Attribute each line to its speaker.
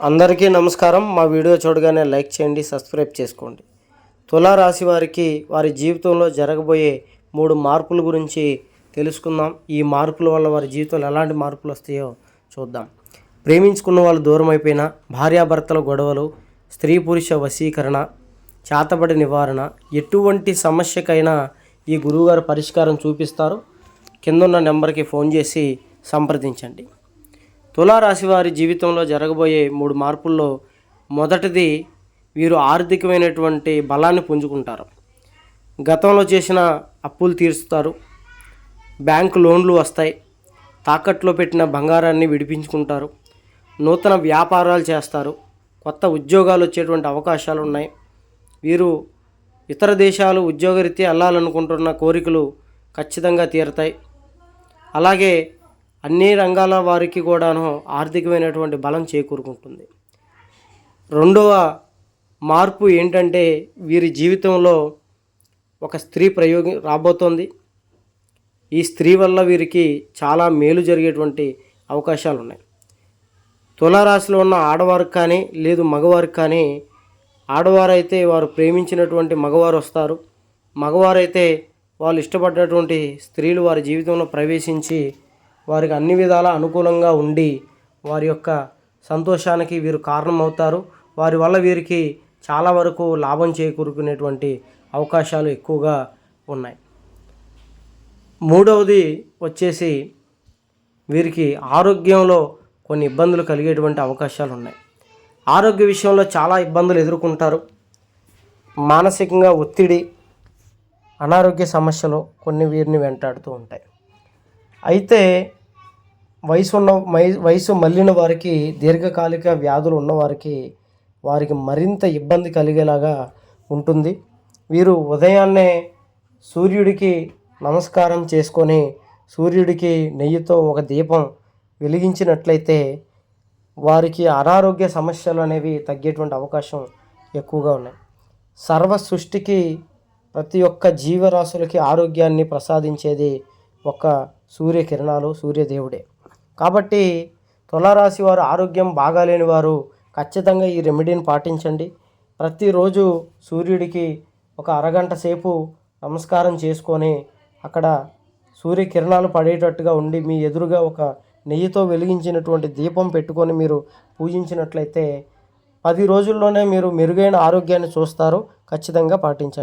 Speaker 1: అందరికీ నమస్కారం. మా వీడియో చూడగానే లైక్ చేయండి సబ్స్క్రైబ్ చేసుకోండి. తులారాశి వారికి వారి జీవితంలో జరగబోయే మూడు మార్పుల గురించి తెలుసుకుందాం. ఈ మార్పుల వల్ల వారి జీవితంలో ఎలాంటి మార్పులు వస్తాయో చూద్దాం. ప్రేమించుకున్న వాళ్ళు దూరం అయిపోయినా భార్యాభర్తల గొడవలు స్త్రీ పురుష వశీకరణ చేతబడి నివారణ ఎటువంటి సమస్యకైనా ఈ గురువుగారు పరిష్కారం చూపిస్తారు. కిందున్న నెంబర్కి ఫోన్ చేసి సంప్రదించండి. తులారాశి వారి జీవితంలో జరగబోయే మూడు మార్పుల్లో మొదటిది వీరు ఆర్థికమైనటువంటి బలాన్ని పుంజుకుంటారు. గతంలో చేసిన అప్పులు తీరుస్తారు. బ్యాంకు లోన్లు వస్తాయి. తాకట్లో పెట్టిన బంగారాన్ని విడిపించుకుంటారు. నూతన వ్యాపారాలు చేస్తారు. కొత్త ఉద్యోగాలు వచ్చేటువంటి అవకాశాలు ఉన్నాయి. వీరు ఇతర దేశాలు ఉద్యోగరీత్యా వెళ్ళాలనుకుంటున్న కోరికలు ఖచ్చితంగా తీరుతాయి. అలాగే అన్ని రంగాల వారికి కూడాను ఆర్థికమైనటువంటి బలం చేకూరుకుంటుంది. రెండవ మార్పు ఏంటంటే వీరి జీవితంలో ఒక స్త్రీ ప్రయోగం రాబోతోంది. ఈ స్త్రీ వల్ల వీరికి చాలా మేలు జరిగేటువంటి అవకాశాలు ఉన్నాయి తులారాశిలో ఉన్న ఆడవారికి కానీ లేదు మగవారికి కానీ ఆడవారైతే వారు ప్రేమించినటువంటి మగవారు వస్తారు. మగవారైతే వాళ్ళు ఇష్టపడ్డటువంటి స్త్రీలు వారి జీవితంలో ప్రవేశించి వారికి అన్ని విధాలా అనుకూలంగా ఉండి వారి యొక్క సంతోషానికి వీరు కారణమవుతారు. వారి వల్ల వీరికి చాలా వరకు లాభం చేకూరుకునేటువంటి అవకాశాలు ఎక్కువగా ఉన్నాయి. మూడవది వచ్చేసి వీరికి ఆరోగ్యంలో కొన్ని ఇబ్బందులు కలిగేటువంటి అవకాశాలు ఉన్నాయి. ఆరోగ్య విషయంలో చాలా ఇబ్బందులు ఎదుర్కొంటారు. మానసికంగా ఒత్తిడి అనారోగ్య సమస్యలు కొన్ని వీరిని వెంటాడుతూ ఉంటాయి. అయితే వయసు ఉన్న వయసు మళ్ళిన వారికి దీర్ఘకాలిక వ్యాధులు ఉన్నవారికి వారికి మరింత ఇబ్బంది కలిగేలాగా ఉంటుంది. వీరు ఉదయాన్నే సూర్యుడికి నమస్కారం చేసుకొని సూర్యుడికి నెయ్యితో ఒక దీపం వెలిగించినట్లయితే వారికి అనారోగ్య సమస్యలు అనేవి తగ్గేటువంటి అవకాశం ఎక్కువగా ఉన్నాయి. సర్వ సృష్టికి ప్రతి ఒక్క జీవరాశులకి ఆరోగ్యాన్ని ప్రసాదించేది ఒక సూర్యకిరణాలు సూర్యదేవుడే. కాబట్టి తులారాశి వారు ఆరోగ్యం బాగాలేని వారు ఖచ్చితంగా ఈ రెమెడీని పాటించండి. ప్రతిరోజు సూర్యుడికి ఒక అరగంట సేపు నమస్కారం చేసుకొని అక్కడ సూర్యకిరణాలు పడేటట్టుగా ఉండి మీ ఎదురుగా ఒక నెయ్యితో వెలిగించినటువంటి దీపం పెట్టుకొని మీరు పూజించినట్లయితే పది రోజుల్లోనే మీరు మెరుగైన ఆరోగ్యాన్ని చూస్తారు. ఖచ్చితంగా పాటించండి.